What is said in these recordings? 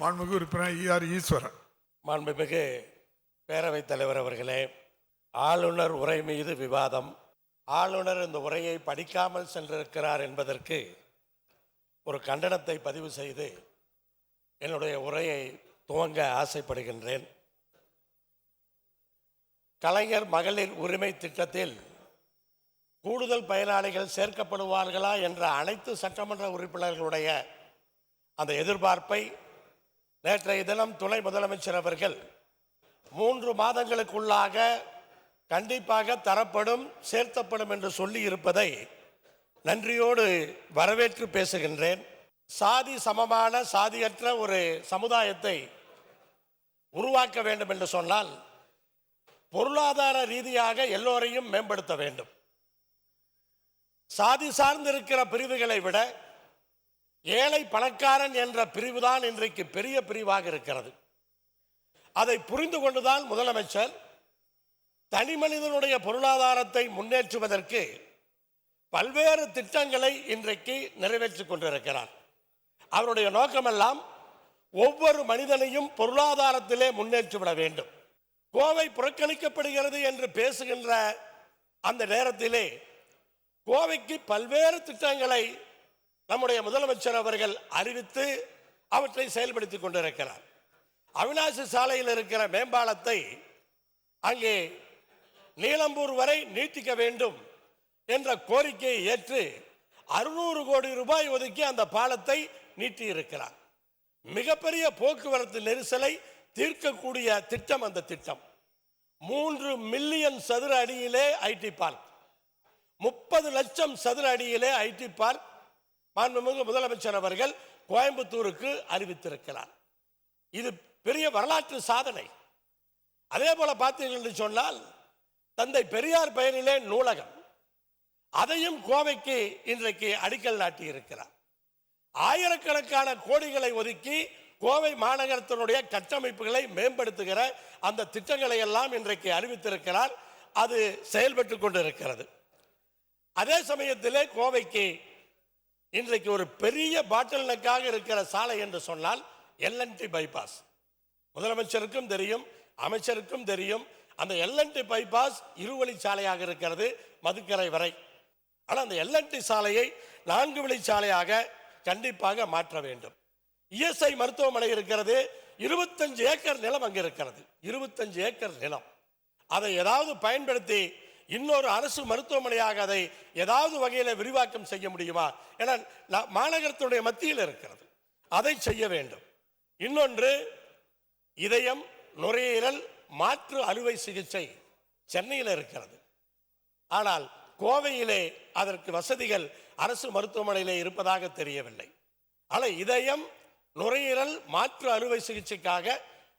மாண்புமிகு உறுப்பினர் இஆர் ஈஸ்வரன். மாண்புமிகு பேரவைத் தலைவர் அவர்களே ஆளுநர் உரை மீது விவாதம். ஆளுநர் இந்த உரையை படிக்காமல் சென்றிருக்கிறார் என்பதற்கு ஒரு கண்டனத்தை பதிவு செய்து என்னுடைய உரையை துவங்க ஆசைப்படுகின்றேன். கலைஞர் மகளிர் உரிமை திட்டத்தில் கூடுதல் பயனாளிகள் சேர்க்கப்படுவார்களா என்ற அனைத்து சட்டமன்ற உறுப்பினர்களுடைய அந்த எதிர்பார்ப்பை நேற்றைய தினம் துணை முதலமைச்சர் அவர்கள் மூன்று மாதங்களுக்குள்ளாக கண்டிப்பாக தரப்படும் சேர்த்தப்படும் என்று சொல்லி இருப்பதை நன்றியோடு வரவேற்று பேசுகின்றேன். சாதி சமமான சாதியற்ற ஒரு சமுதாயத்தை உருவாக்க வேண்டும் என்று சொன்னால் பொருளாதார ரீதியாக எல்லோரையும் மேம்படுத்த வேண்டும். சாதி சார்ந்திருக்கிற பிரிவுகளை விட ஏழை பணக்காரன் என்ற பிரிவுதான் இன்றைக்கு பெரிய பிரிவாக இருக்கிறது. அதை புரிந்து கொண்டுதான் முதலமைச்சர் தனி மனிதனுடைய பொருளாதாரத்தை முன்னேற்றுவதற்கு பல்வேறு திட்டங்களை இன்றைக்கு நிறைவேற்றிக் கொண்டிருக்கிறார். அவருடைய நோக்கமெல்லாம் ஒவ்வொரு மனிதனையும் பொருளாதாரத்திலே முன்னேற்றிவிட வேண்டும். கோவை புறக்கணிக்கப்படுகிறது என்று பேசுகின்ற அந்த நேரத்திலே கோவைக்கு பல்வேறு திட்டங்களை நம்முடைய முதலமைச்சர் அவர்கள் அறிவித்து அவற்றை செயல்படுத்திக் கொண்டிருக்கிறார். அவினாசி சாலையில் இருக்கிற மேம்பாலத்தை அங்கே நீலம்பூர் வரை நீட்டிக்க வேண்டும் என்ற கோரிக்கையை ஏற்று அறுநூறு கோடி ரூபாய் ஒதுக்கி அந்த பாலத்தை நீட்டியிருக்கிறார். மிகப்பெரிய போக்குவரத்து நெரிசலை தீர்க்கக்கூடிய திட்டம் அந்த திட்டம். மூன்று மில்லியன் சதுர அடியிலே ஐடி பார்க். முப்பது லட்சம் சதுர அடியிலே ஐடி பார்க் மாண்புமிகு முதலமைச்சர் அவர்கள் கோயம்புத்தூருக்கு அறிவித்திருக்கிறார். இது பெரிய வரலாற்று சாதனை. அதே போல பார்த்தீர்கள் என்று சொன்னால் தந்தை பெரியார் பெயரிலே நூலகம். அதையும் கோவைக்கு இன்றைக்கு அடிக்கல் நாட்டி இருக்கிறார் ஆயிரக்கணக்கான கோடிகளை ஒதுக்கி கோவை மாநகரத்தினுடைய கட்டமைப்புகளை மேம்படுத்துகிற அந்த திட்டங்களை எல்லாம் இன்றைக்கு அறிவித்திருக்கிறார். அது செயல்பட்டு கொண்டிருக்கிறது. அதே சமயத்திலே கோவைக்கு இன்றைக்கு ஒரு பெரிய பாட்டில் நெக்காக இருக்கிற சாலை என்று சொன்னால் எல்என்டி பைபாஸ் முதலமைச்சருக்கும் தெரியும் அமைச்சருக்கும் தெரியும். அந்த எல்என்டி பைபாஸ் இருவழி சாலையாக இருக்கிறது மதுக்கரை வரை. ஆனால் அந்த எல்என்டி சாலையை நான்கு வழி சாலையாக கண்டிப்பாக மாற்ற வேண்டும். இஎஸ்ஐ மருத்துவமனை இருக்கிறது. இருபத்தஞ்சு ஏக்கர் நிலம் அங்கே இருக்கிறது இருபத்தஞ்சு ஏக்கர் நிலம். அதை ஏதாவது பயன்படுத்தி இன்னொரு அரசு மருத்துவமனையாக அதை ஏதாவது வகையில் விரிவாக்கம் செய்ய முடியுமா? ஏன்னா மாநகரத்தினுடைய மத்தியில் இருக்கிறது. அதை செய்ய வேண்டும். இன்னொன்று இதயம் நுரையீரல் மாற்று அறுவை சிகிச்சை சென்னையில் இருக்கிறது. ஆனால் கோவையிலே அதற்கு வசதிகள் அரசு மருத்துவமனையிலே இருப்பதாக தெரியவில்லை. ஆனால் இதயம் நுரையீரல் மாற்று அறுவை சிகிச்சைக்காக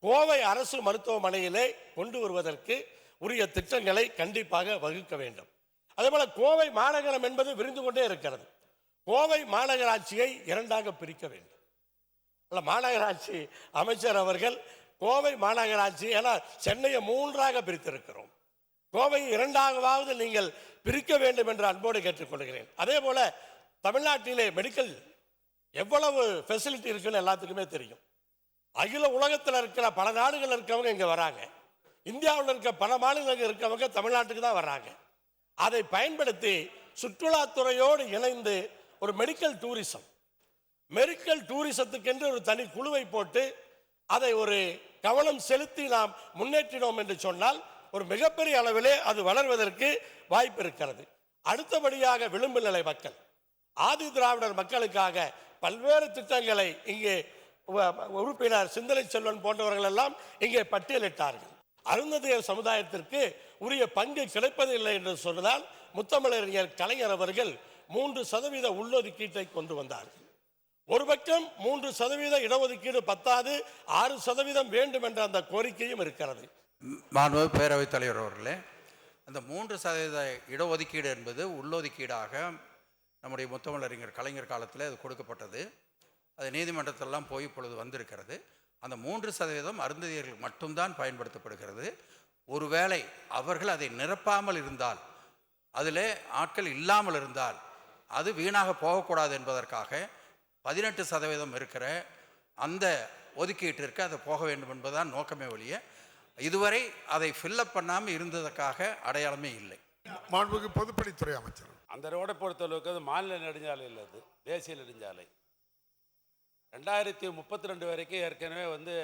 கோவை அரசு மருத்துவமனையிலே கொண்டு வருவதற்கு உரிய திட்டங்களை கண்டிப்பாக வகுக்க வேண்டும். அதேபோல் கோவை மாநகரம் என்பது விரிந்து கொண்டே இருக்கிறது. கோவை மாநகராட்சியை இரண்டாக பிரிக்க வேண்டும். அல்ல மாநகராட்சி அமைச்சர் அவர்கள் கோவை மாநகராட்சி ஏன்னா சென்னையை மூன்றாக பிரித்திருக்கிறோம். கோவை இரண்டாகவாவது நீங்கள் பிரிக்க வேண்டும் என்று அன்போடு கேட்டுக்கொள்கிறேன். அதே போல தமிழ்நாட்டிலே மெடிக்கல் எவ்வளவு ஃபெசிலிட்டி இருக்குன்னு எல்லாத்துக்குமே தெரியும். அகில உலகத்தில் இருக்கிற பல நாடுகள் இருக்கிறவங்க இங்கே வராங்க. இந்தியாவில் இருக்க பல மாநிலங்கள் இருக்கவங்க தமிழ்நாட்டுக்கு தான் வர்றாங்க. அதை பயன்படுத்தி சுற்றுலாத்துறையோடு இணைந்து ஒரு மெடிக்கல் டூரிசம் மெடிக்கல் டூரிசத்துக்கென்று ஒரு தனி குழுவை போட்டு அதை ஒரு கவனம் செலுத்தி நாம் முன்னேற்றினோம் என்று சொன்னால் ஒரு மிகப்பெரிய அளவிலே அது வளர்வதற்கு வாய்ப்பு இருக்கிறது. அடுத்தபடியாக விளிம்பு நிலை மக்கள். ஆதி திராவிடர் மக்களுக்காக பல்வேறு திட்டங்களை இங்கே உறுப்பினர் சிந்தனை செல்வன் போன்றவர்கள் எல்லாம் இங்கே பட்டியலிட்டார்கள். அருந்ததியர் சமுதாயத்திற்கு உரிய பங்கு கிடைப்பதில்லை என்று சொன்னதால் முத்தமிழறிஞர் கலைஞர் அவர்கள் மூன்று சதவீத உள்ளொதுக்கீட்டை கொண்டு வந்தார்கள் ஒரு பக்கம் மூன்று சதவீத இடஒதுக்கீடு பத்தாது ஆறு சதவீதம் வேண்டும் என்ற அந்த கோரிக்கையும் இருக்கிறது. மாண்பு பேரவைத் தலைவர் அவர்களே அந்த மூன்று சதவீத இடஒதுக்கீடு என்பது உள்ளொதுக்கீடாக நம்முடைய முத்தமிழறிஞர் கலைஞர் காலத்தில் அது கொடுக்கப்பட்டது. அது நீதிமன்றத்திலெல்லாம் போய் இப்பொழுது வந்திருக்கிறது. அந்த மூன்று சதவீதம் அருந்ததியர்களுக்கு மட்டும்தான் பயன்படுத்தப்படுகிறது. ஒருவேளை அவர்கள் அதை நிரப்பாமல் இருந்தால் அதிலே ஆட்கள் இல்லாமல் இருந்தால் அது வீணாக போகக்கூடாது என்பதற்காக பதினெட்டு சதவீதம் இருக்கிற அந்த ஒதுக்கீட்டிற்கு அதை போக வேண்டும் என்பதுதான் நோக்கமே ஒழிய இதுவரை அதை ஃபில்லப் பண்ணாமல் இருந்ததற்காக அடையாளமே இல்லை. மாண்புக்கு பொதுப்பணித்துறை அமைச்சர். அந்த ரோடை பொறுத்தளவுக்கு அது மாநில நெடுஞ்சாலை இல்லை அது தேசிய நெடுஞ்சாலை. ரெண்டாயிரத்தி முப்பத்தி ரெண்டு வரைக்கும் ஏற்கனவே வந்து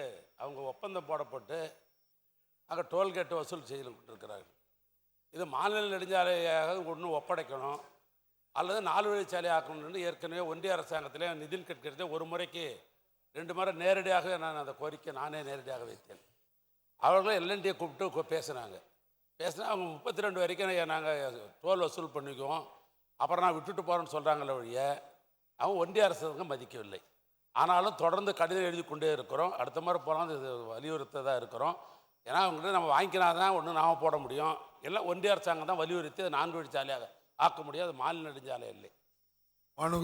அவங்க ஒப்பந்தம் போடப்பட்டு அங்கே டோல்கேட் வசூல் செய்து இது மாநில நெடுஞ்சாலையாக ஒன்று ஒப்படைக்கணும் அல்லது நாலு வழிச்சாலை ஆக்கணும்னு ஏற்கனவே ஒன்றிய அரசாங்கத்திலே நிதின் கட்கரி ஒரு முறைக்கு ரெண்டு முறை நேரடியாக நான் அந்த கோரிக்கை நானே நேரடியாக வைத்தேன். அவர்களும் எல்என்டியை கூப்பிட்டு பேசுனாங்க பேசினாங்க. பேசினா அவங்க முப்பத்தி ரெண்டு வரைக்கும் நாங்கள் டோல் வசூல் பண்ணிக்குவோம். அப்புறம் நான் விட்டுட்டு போகிறேன்னு சொல்கிறாங்களே ஒழிய அவங்க ஒன்றிய அரசாங்கம் மதிக்கவில்லை. ஆனாலும் தொடர்ந்து கடிதம் எழுதி கொண்டே இருக்கிறோம். அடுத்த முறை போனால் இது வலியுறுத்த தான் இருக்கிறோம். ஏன்னா அவங்ககிட்ட நம்ம வாங்கிக்கினா தான் ஒன்று நாம போட முடியும். எல்லாம் ஒன்றிய அரசாங்கம் தான் வலியுறுத்தி அதை நான்கு வழிச்சாலையாக ஆக்க முடியாது. மாநில நெடுஞ்சாலை இல்லை.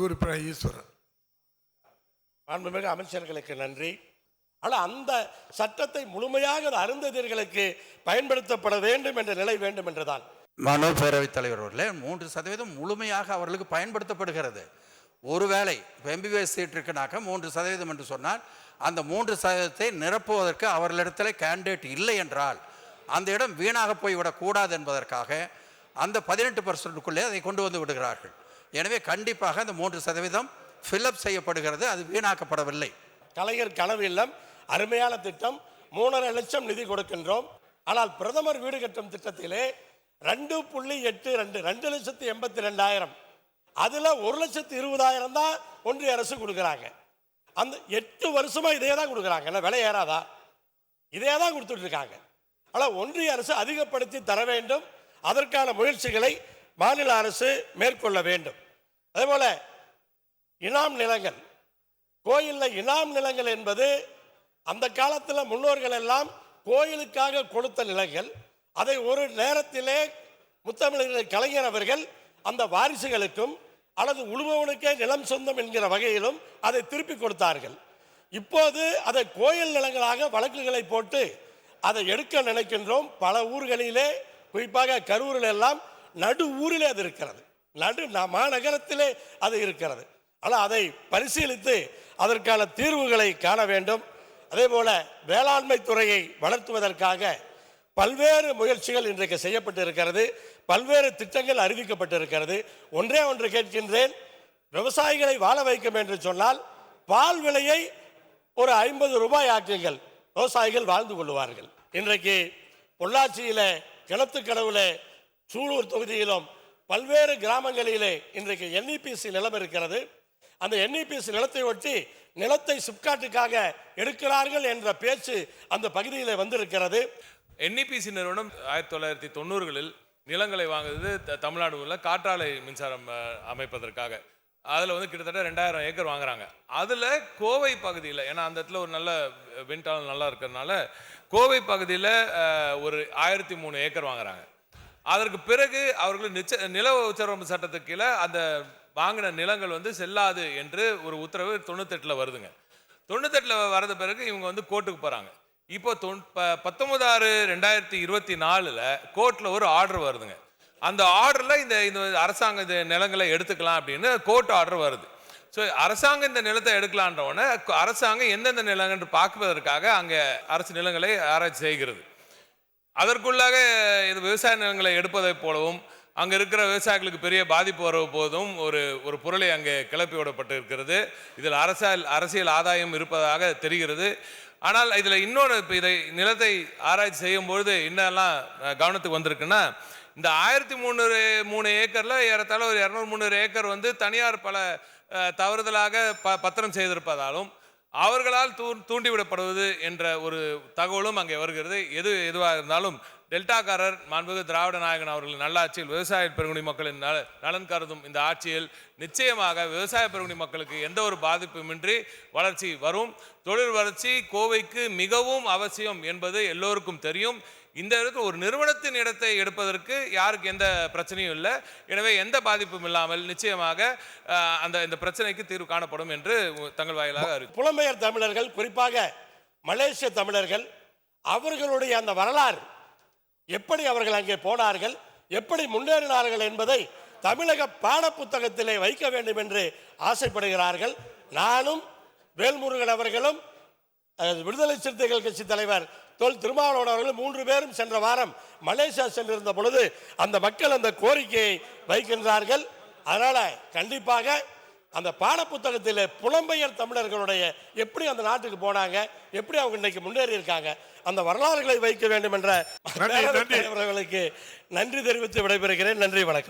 உறுப்பினர் ஈஸ்வரன். மாண்புமிகு அமைச்சர்களுக்கு நன்றி. ஆனால் அந்த சட்டத்தை முழுமையாக அது அருந்ததியர்களுக்கு பயன்படுத்தப்பட வேண்டும் என்ற நிலை வேண்டும் என்றுதான். மனோ பேரவைத் தலைவர் அவர்களே மூன்று சதவீதம் முழுமையாக அவர்களுக்கு பயன்படுத்தப்படுகிறது. ஒருவேளை எம்பிபிஎஸ் சீட் இருக்குனாக்கா மூன்று சதவீதம் என்று சொன்னால் அந்த மூன்று சதவீதத்தை நிரப்புவதற்கு அவர்களிடத்தில் கேண்டிடேட் இல்லை என்றால் அந்த இடம் வீணாக போய்விடக்கூடாது என்பதற்காக அந்த பதினெட்டு பர்சன்ட்டுக்குள்ளே அதை கொண்டு வந்து விடுகிறார்கள். எனவே கண்டிப்பாக அந்த மூன்று சதவீதம் ஃபில்அப் செய்யப்படுகிறது அது வீணாக்கப்படவில்லை. கலைஞர் கனவு இல்லம் அருமையான திட்டம் மூணரை லட்சம் நிதி கொடுக்கின்றோம். ஆனால் பிரதமர் வீடு கட்டும் திட்டத்திலே ரெண்டு புள்ளி எட்டு ரெண்டு ரெண்டு லட்சத்தி எண்பத்தி ரெண்டாயிரம் அதில் ஒரு லட்சத்து இருபதாயிரம் தான் ஒன்றிய அரசு கொடுக்குறாங்க. அந்த எட்டு வருஷமாக இதே தான் கொடுக்குறாங்க. இல்லை விலை ஏறாதா? இதே தான் கொடுத்துட்ருக்காங்க ஆனால் ஒன்றிய அரசு அதிகப்படுத்தி தர வேண்டும். அதற்கான முயற்சிகளை மாநில அரசு மேற்கொள்ள வேண்டும். அதேபோல் இனாம் நிலங்கள். கோயிலில் இனாம் நிலங்கள் என்பது அந்த காலத்தில் முன்னோர்கள் எல்லாம் கோயிலுக்காக கொடுத்த நிலங்கள். அதை ஒரு நேரத்திலே முத்தமிழர்கள் கலைஞர் அவர்கள் அந்த வாரிசுகளுக்கும் அல்லது உழுபவனுக்கே நிலம் சொந்தம் என்கிற வகையிலும் அதை திருப்பி கொடுத்தார்கள். இப்போது அதை கோயில் நிலங்களாக வழக்குகளை போட்டு அதை எடுக்க நினைக்கின்றோம். பல ஊர்களிலே குறிப்பாக கரூரில் எல்லாம் நடு ஊரிலே அது இருக்கிறது. நடு மாநகரத்திலே அது இருக்கிறது. ஆனால் அதை பரிசீலித்து அதற்கான தீர்வுகளை காண வேண்டும். அதே போல வேளாண்மை துறையை வளர்த்துவதற்காக பல்வேறு முயற்சிகள் இன்றைக்கு செய்யப்பட்டு இருக்கிறது பல்வேறு திட்டங்கள் அறிவிக்கப்பட்டிருக்கிறது. ஒன்றே ஒன்று கேட்கின்றேன். விவசாயிகளை வாழ வைக்கும் என்று சொன்னால் பால் விலையை ஒரு ஐம்பது ரூபாய் ஆக்குங்கள். விவசாயிகள் வாழ்ந்து கொள்வார்கள். இன்றைக்கு பொள்ளாச்சியில கடவுள சூலூர் தொகுதியிலும் பல்வேறு கிராமங்களிலே இன்றைக்கு என்இபிசி நிலம் இருக்கிறது. அந்த என்இபிசி நிலத்தை ஒட்டி நிலத்தை சிப்காட்டுக்காக எடுக்கிறார்கள் என்ற பேச்சு அந்த பகுதியில் வந்திருக்கிறது. என்இபிசி நிறுவனம் ஆயிரத்தி தொள்ளாயிரத்தி தொண்ணூறுகளில் நிலங்களை வாங்குறது த- தமிழ்நாடு உள்ள காற்றாலை மின்சாரம் அமைப்பதற்காக. அதில் வந்து கிட்டத்தட்ட ரெண்டாயிரம் ஏக்கர் வாங்குறாங்க. அதில் கோவை பகுதியில் ஏன்னா அந்த இடத்துல ஒரு நல்ல விண்டால் நல்லா இருக்கிறதுனால கோவை பகுதியில் ஒரு ஆயிரத்தி மூணு ஏக்கர் வாங்குறாங்க. அதற்கு பிறகு அவர்கள் நிச்ச நில உச்சரம்பு சட்டத்துக்கு கீழே அந்த வாங்கின நிலங்கள் வந்து செல்லாது என்று ஒரு உத்தரவு தொண்ணூத்தெட்டில் வருதுங்க. தொண்ணூத்தெட்டில் வரது பிறகு இவங்க வந்து கோர்ட்டுக்கு போகிறாங்க இப்போ தொ ப பத்தொன்பது ஆறு ரெண்டாயிரத்தி இருபத்தி நாலில் கோர்ட்டில் ஒரு ஆர்டர் வருதுங்க. அந்த ஆர்டரில் இந்த இந்த அரசாங்கம் இந்த நிலங்களை எடுத்துக்கலாம் அப்படின்னு கோர்ட் ஆர்டர் வருது. ஸோ அரசாங்கம் இந்த நிலத்தை எடுக்கலான்ற அரசாங்கம் எந்தெந்த நிலங்கள் பார்ப்பதற்காக அங்கே அரசு நிலங்களை ஆராய்ச்சி செய்கிறது. அதற்குள்ளாக இது விவசாய நிலங்களை எடுப்பதைப் போலவும் அங்கே இருக்கிற விவசாயிகளுக்கு பெரிய பாதிப்பு வர போதும் ஒரு ஒரு பொருளை அங்கே கிளப்பி விடப்பட்டு இருக்கிறது இதில் அரசியல் அரசியல் ஆதாயம் இருப்பதாக தெரிகிறது. ஆனால் இதில் இன்னொரு இப்போ இதை நிலத்தை ஆராய்ச்சி செய்யும்பொழுது என்னெல்லாம் கவனத்துக்கு வந்திருக்குன்னா இந்த ஆயிரத்தி முந்நூறு மூணு ஏக்கரில் ஏறத்தாழ ஒரு இரநூறு முந்நூறு ஏக்கர் வந்து தனியார் பல தவறுதலாக ப பத்திரம் செய்திருப்பதாலும் அவர்களால் தூ தூண்டிவிடப்படுவது என்ற ஒரு தகவலும் அங்கே வருகிறது. எது எதுவாக இருந்தாலும் டெல்டாக்காரர் மாண்புமிகு திராவிட நாயகன் அவர்களின் நல்லாட்சியில் விவசாய பெருங்குடி மக்களின் நல நலன் கருதும் இந்த ஆட்சியில் நிச்சயமாக விவசாய பெருங்குடி மக்களுக்கு எந்த ஒரு பாதிப்புமின்றி வளர்ச்சி வரும். தொழில் வளர்ச்சி கோவைக்கு மிகவும் அவசியம் என்பது எல்லோருக்கும் தெரியும். இந்த இடத்துல ஒரு நிறுவனத்தின் இடத்தை எடுப்பதற்கு யாருக்கு எந்த பிரச்சனையும் இல்லை. எனவே எந்த பாதிப்பும் இல்லாமல் நிச்சயமாக அந்த இந்த பிரச்சனைக்கு தீர்வு காணப்படும் என்று தங்கள் வாயிலாக அறிவிக்கிறேன் புலம்பெயர் தமிழர்கள் குறிப்பாக மலேசிய தமிழர்கள் அவர்களுடைய அந்த வரலாறு எப்படி அவர்கள் அங்கே போனார்கள் எப்படி முன்னேறினார்கள் என்பதை தமிழக பாடப்புத்தகத்திலே வைக்க வேண்டும் என்று ஆசைப்படுகிறார்கள். நானும் வேல்முருகன் அவர்களும் விடுதலை சிறுத்தைகள் கட்சி தலைவர் தொல் திருமாவளவன் அவர்கள் மூன்று பேரும் சென்ற வாரம் மலேசியா சென்றிருந்த பொழுது அந்த மக்கள் அந்த கோரிக்கையை வைக்கின்றார்கள். அதனால் கண்டிப்பாக அந்த பாடப்புத்தகத்தில் புலம்பெயர் தமிழர்களுடைய எப்படி அந்த நாட்டுக்கு போனாங்க எப்படி அவங்க இன்னைக்கு முன்னேறி இருக்காங்க அந்த வரலாறுகளை வைக்க வேண்டும் என்ற நன்றி, தெரிவித்து விடைபெறுகிறேன். நன்றி வணக்கம்.